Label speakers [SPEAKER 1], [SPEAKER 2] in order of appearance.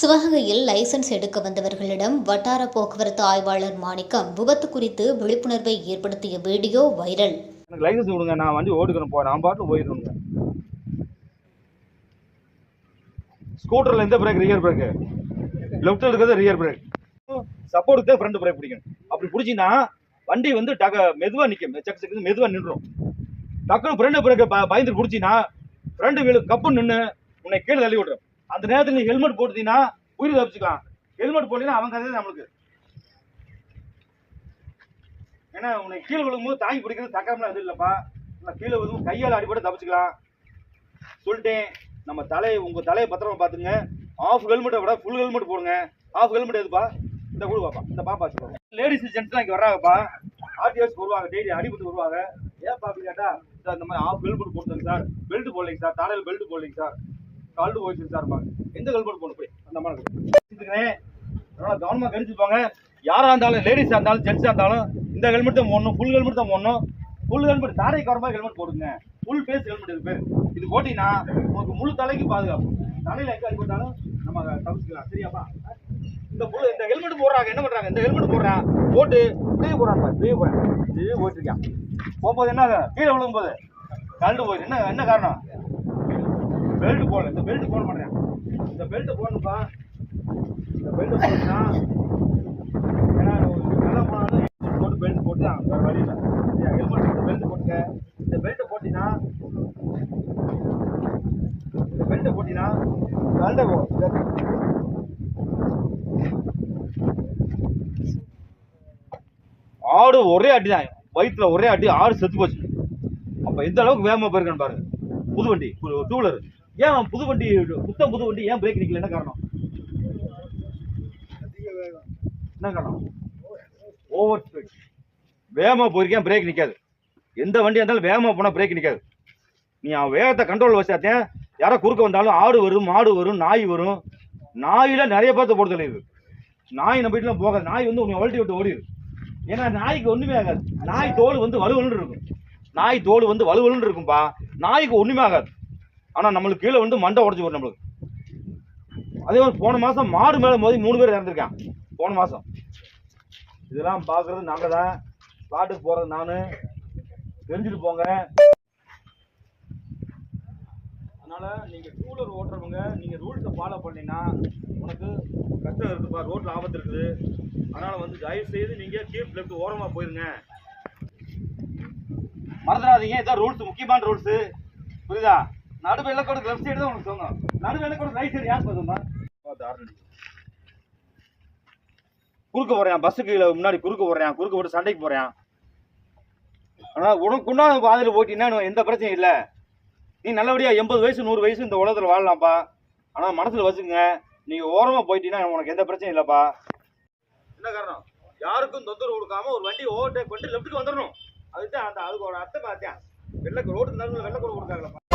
[SPEAKER 1] சிவகங்கையில் லைசென்ஸ் எடுக்க வந்தவர்களிடம் வட்டார போக்குவரத்து ஆய்வாளர் மாணிக்கம் விபத்து குறித்து விழிப்புணர்வை ஏற்படுத்திய வீடியோ வைரல்.
[SPEAKER 2] எனக்கு லைசன்ஸ் கொடுங்க நான் வண்டி ஓடுக்கணும் போறேன் நான் பாட்டு போயிடணுங்க ஸ்கூட்டர்ல எந்த பிரேக் ரியர் பிரேக் லெஃப்ட் இருக்கிறது ரியர் பிரேக் சப்போர்ட்டுக்கு தான் ஃப்ரண்ட் பிரேக் பிடிக்கணும். அப்படி பிடிச்சின்னா வண்டி வந்து டக மெதுவா நிற்கும் செக் செக் மெதுவா நின்றும் டக்குனு ஃப்ரண்ட் பிரேக் பயந்து பிடிச்சின்னா ஃப்ரண்ட் வீலு கப்பு நின்று உன்னை கீழே தள்ளி விட்றேன் அந்த நேரத்தில் நீ ஹெல்மெட் போட்டுட்டீங்கன்னா உயிர் தப்பிச்சுக்கலாம். ஹெல்மெட் போட்டீங்கன்னா அவங்க கதை நம்மளுக்கு. ஏன்னா உன்னை கீழே விழுகும்போது தாங்கி பிடிக்கிறது சக்கரம்லாம் எதுவும் இல்லைப்பா. நான் கீழே விழுவும் கையால் அடிபட்டு தப்பிச்சுக்கலாம். சொல்லிட்டேன். நம்ம தலையை உங்கள் தலையை பத்திரமா பார்த்துங்க. ஆஃப் ஹெல்மெட்டை விட ஃபுல் ஹெல்மெட் போடுங்க. ஆஃப் ஹெல்மெட் எதுப்பா? இந்த கூட பாப்பா. இந்த பாப்பா வச்சுக்கோங்க லேடிஸ் ஜென்ட்ஸ்லாம் இங்கே வர்றாங்கப்பா. ஆர்டிஎஸ் வருவாங்க. டெய்லி அடிபட்டு வருவாங்க. ஏன் பாப்பி கேட்டா சார் இந்த மாதிரி ஆஃப் ஹெல்மெட் போட்டுங்க சார். பெல்ட் போடலைங்க சார். தலையில் பெல்ட் போடலைங்க சார். கால்டு போயிடுச்சு சார் எந்த ஹெல்மெட் போகணும்? போய் அந்த மாதிரி வச்சுக்கிறேன் அதனால கவனமாக கணிச்சுப்பாங்க யாராக இருந்தாலும் லேடிஸாக இருந்தாலும் ஜென்ஸாக இருந்தாலும் இந்த ஹெல்மெட் தான் போடணும் ஃபுல் ஹெல்மெட் தான் போடணும். ஃபுல் ஹெல்மெட் தாரை கவரமாக ஹெல்மெட் போடுங்க. ஃபுல் ஃபேஸ் ஹெல்மெட் இது பேர். இது போட்டிங்கன்னா உங்களுக்கு முழு தலைக்கு பாதுகாப்பு. தலையில் எங்கே போட்டாலும் நம்ம தப்பிச்சுக்கலாம் சரியாப்பா? இந்த புல் இந்த ஹெல்மெட் போடுறாங்க. என்ன பண்ணுறாங்க இந்த ஹெல்மெட் போடுறான் போட்டு இப்படியே போடுறாங்க இப்படியே போடுறான். இப்படியே போயிட்டு இருக்கான். போகும்போது என்ன ஆகும்? கீழே விழுகும்போது கழண்டு போயிடு என்ன என்ன காரணம்? பெல்ட் போடல இந்த பெல்ட் போட மாட்டேன். இந்த பெல்ட் போடணும்ப்பா இந்த பெல்ட் போட்டுனா ஏன்னா நல்லா போனாலும் helmet போட்டு பெல்ட் போட்டு தான் வேறு வழி இல்லை. ஹெல்மெட் போட்டு பெல்ட் போட்டுக்க. இந்த பெல்ட்டை போட்டினா இந்த பெல்ட்டை போட்டினா கழண்ட போ. ஆடு ஒரே அடி தான் வயிற்றுல ஒரே அடி ஆடு செத்து போச்சு. அப்போ எந்த அளவுக்கு வேகமா போயிருக்கான்னு பாருங்க. புது வண்டி டூ வீலர் ஏன் அவன் புது வண்டி புத்தம் புது வண்டி ஏன் பிரேக் நிற்கல என்ன காரணம்? என்ன காரணம்? ஓவர் ஸ்பீட் வேகமாக போயிருக்கேன் பிரேக் நிற்காது எந்த வண்டியாக இருந்தாலும் வேகமாக போனால் பிரேக் நிற்காது நீ அவன் வேகத்தை கண்ட்ரோல் வச்சாத்தேன் யாரோ குறுக்க வந்தாலும் ஆடு வரும் மாடு வரும் நாய் வரும். நாயில நிறைய பார்த்து போட்டு தெரியுது நாய் நம்ம வீட்டில் போகாது. நாய் வந்து உன்னை வளர்த்தி விட்டு ஓடிடு ஏன்னா நாய்க்கு ஒண்ணுமே ஆகாது. நாய் தோல் வந்து வலுவலுன்னு இருக்கும். நாய் தோல் வந்து வலுவலுன்னு இருக்கும்பா. நாய்க்கு ஒண்ணுமே ஆகாது. ஆனால் நம்மளுக்கு கீழே வந்து மண்டை உடஞ்சி போடும் நம்மளுக்கு. அதே மாதிரி போன மாதம் மாடு மேலே மோதி மூணு பேர் இறந்துருக்கான் போன மாதம் இதெல்லாம் பார்க்குறது நாங்க தான். காட்டுக்கு போகிறது நான். தெரிஞ்சுட்டு போங்க. அதனால் நீங்கள் டூலர் ஓட்டுறவங்க நீங்கள் ரூல்ஸை ஃபாலோ பண்ணீங்கன்னா உனக்கு கஷ்டம் இருக்குதுப்பா ரோட்டில் ஆபத்து இருக்குது. அதனால் வந்து தயவு செய்து நீங்கள் கீப் லெஃப்ட் ஓரமாக போயிருங்க. மறந்துடாதீங்க. இதான் ரூல்ஸ் முக்கியமான ரூல்ஸு புரியுதா? நடு வெள்ளக்கோடு லெஃப்ட் சைடு தான் உனக்கு சொந்தம் நடு வெள்ளக்கோடு ரைட் சைடு யார் சொந்தமா குறுக்க போறேன் பஸ்ஸுக்கு முன்னாடி குறுக்க போறேன் குறுக்க போட்டு சண்டைக்கு போறேன். ஆனா உனக்கு உண்டான பாதையில் போயிட்டீங்கன்னா எந்த பிரச்சனையும் இல்லை. நீ நல்லபடியா எண்பது வயசு நூறு வயசு இந்த உலகத்தில் வாழலாம்ப்பா. ஆனா மனசுல வச்சுக்கங்க. நீங்க ஓரமா போயிட்டீங்கன்னா உனக்கு எந்த பிரச்சனையும் இல்லப்பா. என்ன காரணம்? யாருக்கும் தொந்தரவு கொடுக்காம ஒரு வண்டி ஓவர்டேக் பண்ணிட்டு லெஃப்ட்டுக்கு வந்துடணும் அதுதான் அந்த அதுக்கு ஒரு அர்த்தம் பார்த்தேன். வெள்ளை ரோடு இருந்தாலும் வெள்ளை கூட கொடுக்காங்களப்பா